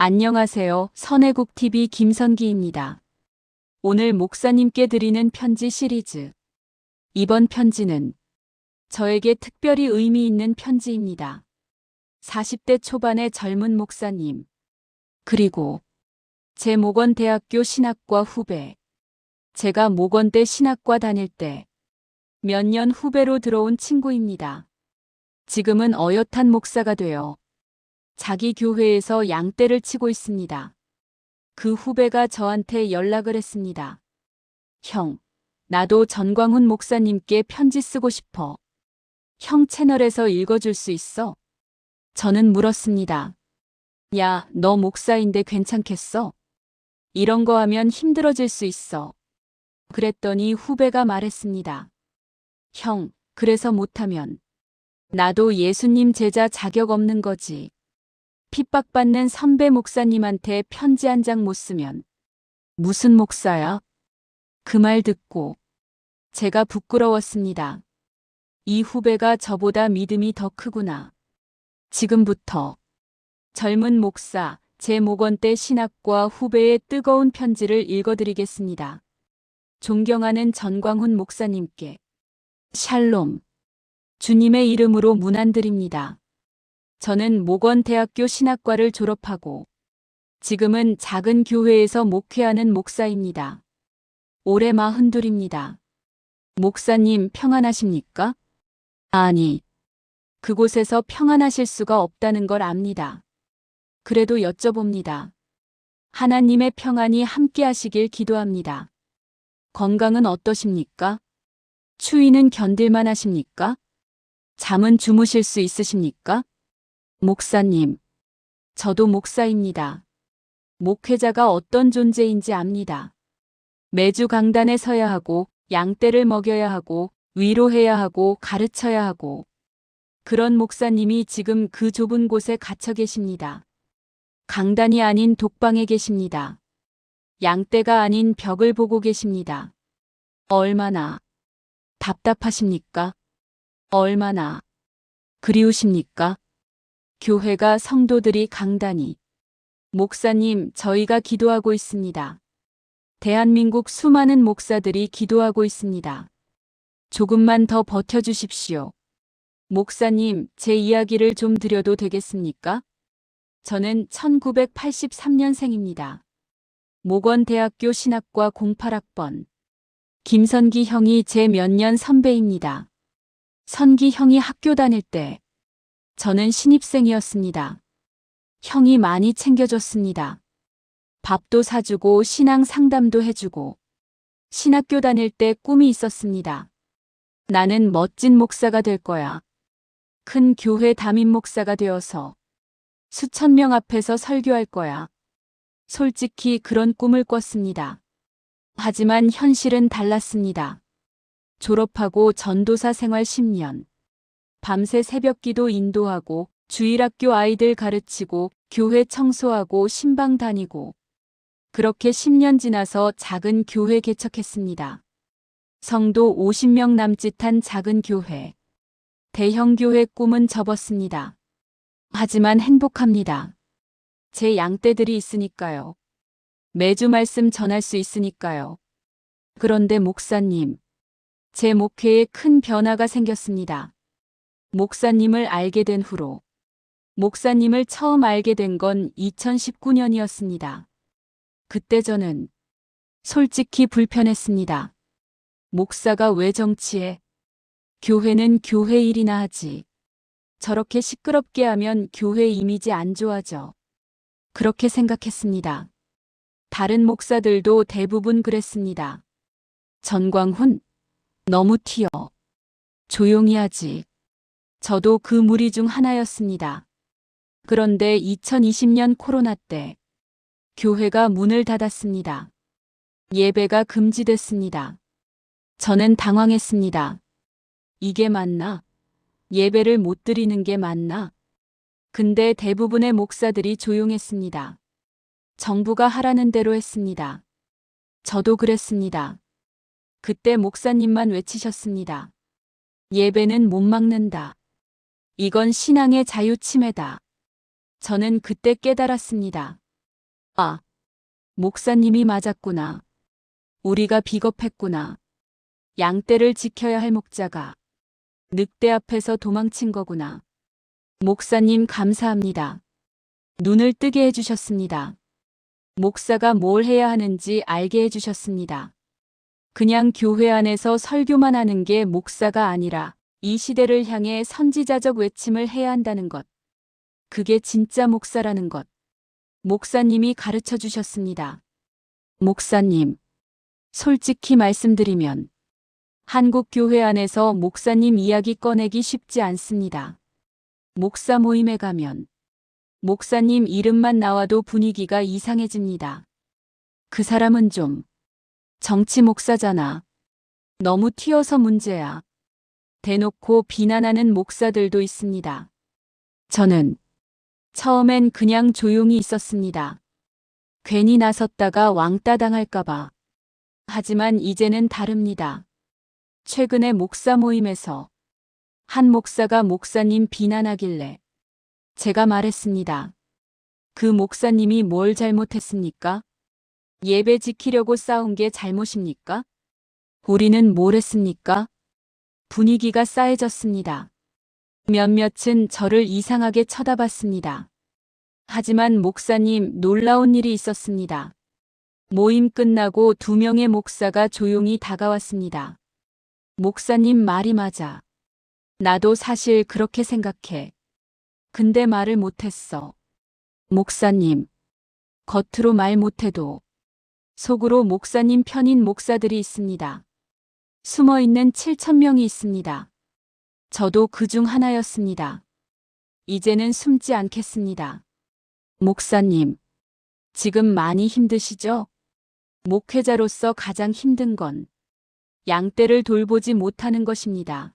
안녕하세요. 선애국TV 김선기입니다. 오늘 목사님께 드리는 편지 시리즈. 이번 편지는 저에게 특별히 의미 있는 편지입니다. 40대 초반의 젊은 목사님. 그리고 제 모건대학교 신학과 후배. 제가 모건대 신학과 다닐 때 몇 년 후배로 들어온 친구입니다. 지금은 어엿한 목사가 되어 자기 교회에서 양떼를 치고 있습니다. 그 후배가 저한테 연락을 했습니다. 형, 나도 전광훈 목사님께 편지 쓰고 싶어. 형 채널에서 읽어줄 수 있어? 저는 물었습니다. 야, 너 목사인데 괜찮겠어? 이런 거 하면 힘들어질 수 있어. 그랬더니 후배가 말했습니다. 형, 그래서 못하면. 나도 예수님 제자 자격 없는 거지. 핍박받는 선배 목사님한테 편지 한 장 못 쓰면 무슨 목사야? 그 말 듣고 제가 부끄러웠습니다. 이 후배가 저보다 믿음이 더 크구나. 지금부터 젊은 목사 제 목원대 신학과 후배의 뜨거운 편지를 읽어드리겠습니다. 존경하는 전광훈 목사님께 샬롬 주님의 이름으로 문안드립니다. 저는 모건대학교 신학과를 졸업하고 지금은 작은 교회에서 목회하는 목사입니다. 올해 마흔둘입니다. 목사님 평안하십니까? 아니, 그곳에서 평안하실 수가 없다는 걸 압니다. 그래도 여쭤봅니다. 하나님의 평안이 함께 하시길 기도합니다. 건강은 어떠십니까? 추위는 견딜만 하십니까? 잠은 주무실 수 있으십니까? 목사님, 저도 목사입니다. 목회자가 어떤 존재인지 압니다. 매주 강단에 서야 하고, 양떼를 먹여야 하고, 위로해야 하고, 가르쳐야 하고. 그런 목사님이 지금 그 좁은 곳에 갇혀 계십니다. 강단이 아닌 독방에 계십니다. 양떼가 아닌 벽을 보고 계십니다. 얼마나 답답하십니까? 얼마나 그리우십니까? 교회가 성도들이 강단이 목사님, 저희가 기도하고 있습니다. 대한민국 수많은 목사들이 기도하고 있습니다. 조금만 더 버텨주십시오. 목사님, 제 이야기를 좀 드려도 되겠습니까? 저는 1983년생입니다. 모건대학교 신학과 08학번. 김선기 형이 제 몇 년 선배입니다. 선기 형이 학교 다닐 때 저는 신입생이었습니다. 형이 많이 챙겨줬습니다. 밥도 사주고 신앙 상담도 해주고 신학교 다닐 때 꿈이 있었습니다. 나는 멋진 목사가 될 거야. 큰 교회 담임 목사가 되어서 수천 명 앞에서 설교할 거야. 솔직히 그런 꿈을 꿨습니다. 하지만 현실은 달랐습니다. 졸업하고 전도사 생활 10년. 밤새 새벽 기도 인도하고 주일학교 아이들 가르치고 교회 청소하고 신방 다니고 그렇게 10년 지나서 작은 교회 개척했습니다. 성도 50명 남짓한 작은 교회. 대형 교회 꿈은 접었습니다. 하지만 행복합니다. 제 양떼들이 있으니까요. 매주 말씀 전할 수 있으니까요. 그런데 목사님, 제 목회에 큰 변화가 생겼습니다. 목사님을 알게 된 후로 목사님을 처음 알게 된 건 2019년이었습니다. 그때 저는 솔직히 불편했습니다. 목사가 왜 정치해? 교회는 교회 일이나 하지. 저렇게 시끄럽게 하면 교회 이미지 안 좋아져. 그렇게 생각했습니다. 다른 목사들도 대부분 그랬습니다. 전광훈, 너무 튀어. 조용히 하지. 저도 그 무리 중 하나였습니다. 그런데 2020년 코로나 때 교회가 문을 닫았습니다. 예배가 금지됐습니다. 저는 당황했습니다. 이게 맞나? 예배를 못 드리는 게 맞나? 근데 대부분의 목사들이 조용했습니다. 정부가 하라는 대로 했습니다. 저도 그랬습니다. 그때 목사님만 외치셨습니다. 예배는 못 막는다. 이건 신앙의 자유 침해다. 저는 그때 깨달았습니다. 아, 목사님이 맞았구나. 우리가 비겁했구나. 양떼를 지켜야 할 목자가 늑대 앞에서 도망친 거구나. 목사님 감사합니다. 눈을 뜨게 해주셨습니다. 목사가 뭘 해야 하는지 알게 해주셨습니다. 그냥 교회 안에서 설교만 하는 게 목사가 아니라 이 시대를 향해 선지자적 외침을 해야 한다는 것. 그게 진짜 목사라는 것. 목사님이 가르쳐 주셨습니다. 목사님, 솔직히 말씀드리면 한국 교회 안에서 목사님 이야기 꺼내기 쉽지 않습니다. 목사 모임에 가면 목사님 이름만 나와도 분위기가 이상해집니다. 그 사람은 좀 정치 목사잖아. 너무 튀어서 문제야. 대놓고 비난하는 목사들도 있습니다. 저는 처음엔 그냥 조용히 있었습니다. 괜히 나섰다가 왕따 당할까봐. 하지만 이제는 다릅니다. 최근에 목사 모임에서 한 목사가 목사님 비난하길래 제가 말했습니다. 그 목사님이 뭘 잘못했습니까? 예배 지키려고 싸운 게 잘못입니까? 우리는 뭘 했습니까? 분위기가 싸해졌습니다. 몇몇은 저를 이상하게 쳐다봤습니다. 하지만 목사님 놀라운 일이 있었습니다. 모임 끝나고 두 명의 목사가 조용히 다가왔습니다. 목사님 말이 맞아. 나도 사실 그렇게 생각해. 근데 말을 못했어. 목사님. 겉으로 말 못해도 속으로 목사님 편인 목사들이 있습니다. 숨어 있는 7천명이 있습니다. 저도 그 중 하나였습니다. 이제는 숨지 않겠습니다. 목사님, 지금 많이 힘드시죠? 목회자로서 가장 힘든 건 양떼를 돌보지 못하는 것입니다.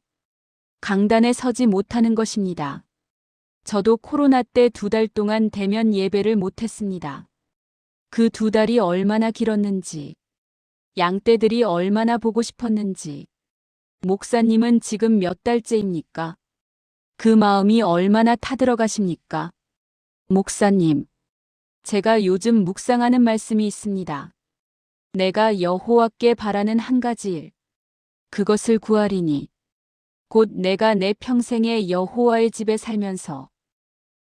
강단에 서지 못하는 것입니다. 저도 코로나 때 두 달 동안 대면 예배를 못했습니다. 그 두 달이 얼마나 길었는지, 양떼들이 얼마나 보고 싶었는지, 목사님은 지금 몇 달째입니까? 그 마음이 얼마나 타들어가십니까? 목사님, 제가 요즘 묵상하는 말씀이 있습니다. 내가 여호와께 바라는 한 가지 일, 그것을 구하리니, 곧 내가 내 평생에 여호와의 집에 살면서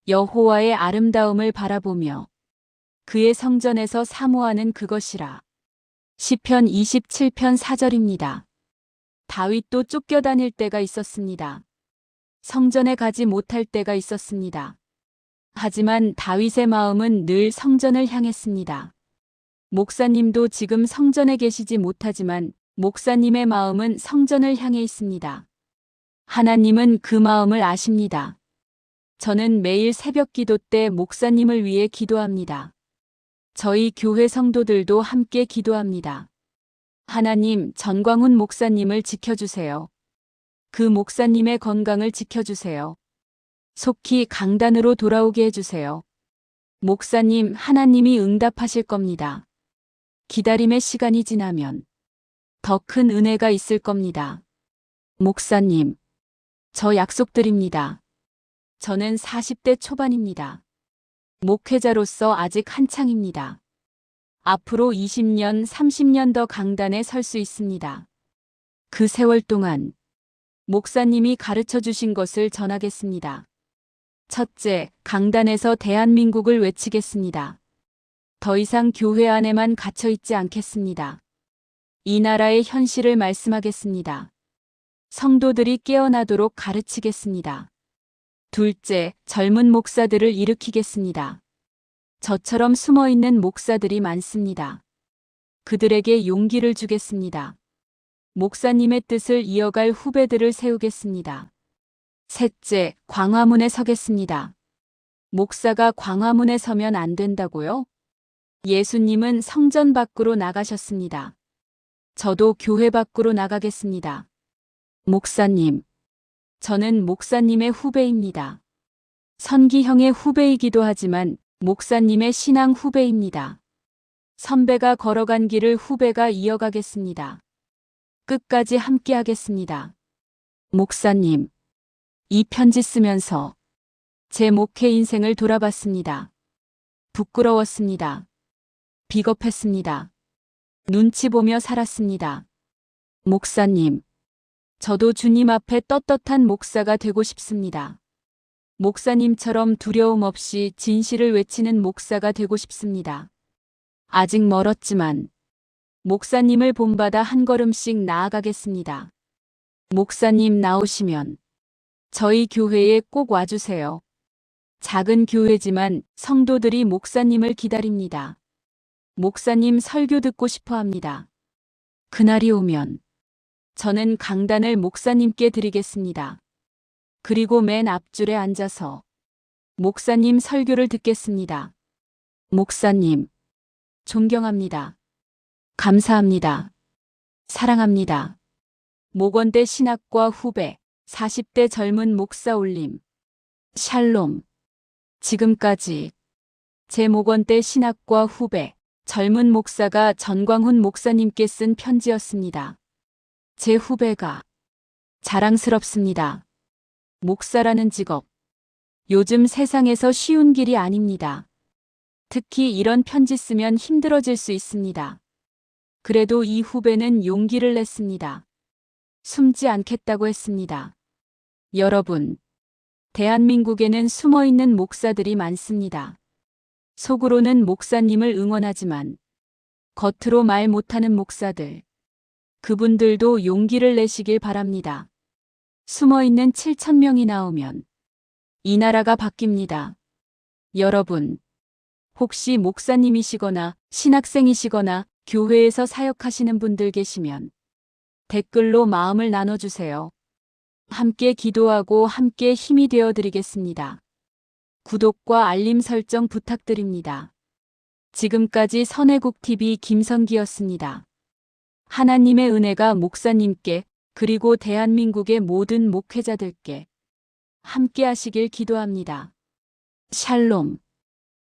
여호와의 아름다움을 바라보며 그의 성전에서 사모하는 그것이라. 시편 27편 4절입니다. 다윗도 쫓겨다닐 때가 있었습니다. 성전에 가지 못할 때가 있었습니다. 하지만 다윗의 마음은 늘 성전을 향했습니다. 목사님도 지금 성전에 계시지 못하지만 목사님의 마음은 성전을 향해 있습니다. 하나님은 그 마음을 아십니다. 저는 매일 새벽 기도 때 목사님을 위해 기도합니다. 저희 교회 성도들도 함께 기도합니다. 하나님, 전광훈 목사님을 지켜주세요. 그 목사님의 건강을 지켜주세요. 속히 강단으로 돌아오게 해주세요. 목사님, 하나님이 응답하실 겁니다. 기다림의 시간이 지나면 더 큰 은혜가 있을 겁니다. 목사님, 저 약속드립니다. 저는 40대 초반입니다. 목회자로서 아직 한창입니다. 앞으로 20년, 30년 더 강단에 설 수 있습니다. 그 세월 동안 목사님이 가르쳐 주신 것을 전하겠습니다. 첫째, 강단에서 대한민국을 외치겠습니다. 더 이상 교회 안에만 갇혀 있지 않겠습니다. 이 나라의 현실을 말씀하겠습니다. 성도들이 깨어나도록 가르치겠습니다. 둘째, 젊은 목사들을 일으키겠습니다. 저처럼 숨어 있는 목사들이 많습니다. 그들에게 용기를 주겠습니다. 목사님의 뜻을 이어갈 후배들을 세우겠습니다. 셋째, 광화문에 서겠습니다. 목사가 광화문에 서면 안 된다고요? 예수님은 성전 밖으로 나가셨습니다. 저도 교회 밖으로 나가겠습니다. 목사님. 저는 목사님의 후배입니다. 선기형의 후배이기도 하지만 목사님의 신앙 후배입니다. 선배가 걸어간 길을 후배가 이어가겠습니다. 끝까지 함께 하겠습니다. 목사님. 이 편지 쓰면서 제 목회 인생을 돌아봤습니다. 부끄러웠습니다. 비겁했습니다. 눈치 보며 살았습니다. 목사님, 저도 주님 앞에 떳떳한 목사가 되고 싶습니다. 목사님처럼 두려움 없이 진실을 외치는 목사가 되고 싶습니다. 아직 멀었지만 목사님을 본받아 한 걸음씩 나아가겠습니다. 목사님 나오시면 저희 교회에 꼭 와주세요. 작은 교회지만 성도들이 목사님을 기다립니다. 목사님 설교 듣고 싶어 합니다. 그날이 오면 저는 강단을 목사님께 드리겠습니다. 그리고 맨 앞줄에 앉아서 목사님 설교를 듣겠습니다. 목사님, 존경합니다. 감사합니다. 사랑합니다. 모건대 신학과 후배, 40대 젊은 목사 올림. 샬롬. 지금까지 제 모건대 신학과 후배, 젊은 목사가 전광훈 목사님께 쓴 편지였습니다. 제 후배가 자랑스럽습니다. 목사라는 직업. 요즘 세상에서 쉬운 길이 아닙니다. 특히 이런 편지 쓰면 힘들어질 수 있습니다. 그래도 이 후배는 용기를 냈습니다. 숨지 않겠다고 했습니다. 여러분, 대한민국에는 숨어 있는 목사들이 많습니다. 속으로는 목사님을 응원하지만 겉으로 말 못하는 목사들. 그분들도 용기를 내시길 바랍니다. 숨어 있는 7천명이 나오면 이 나라가 바뀝니다. 여러분, 혹시 목사님이시거나 신학생이시거나 교회에서 사역하시는 분들 계시면 댓글로 마음을 나눠주세요. 함께 기도하고 함께 힘이 되어 드리겠습니다. 구독과 알림 설정 부탁드립니다. 지금까지 선해국TV 김성기였습니다. 하나님의 은혜가 목사님께 그리고 대한민국의 모든 목회자들께 함께 하시길 기도합니다. 샬롬.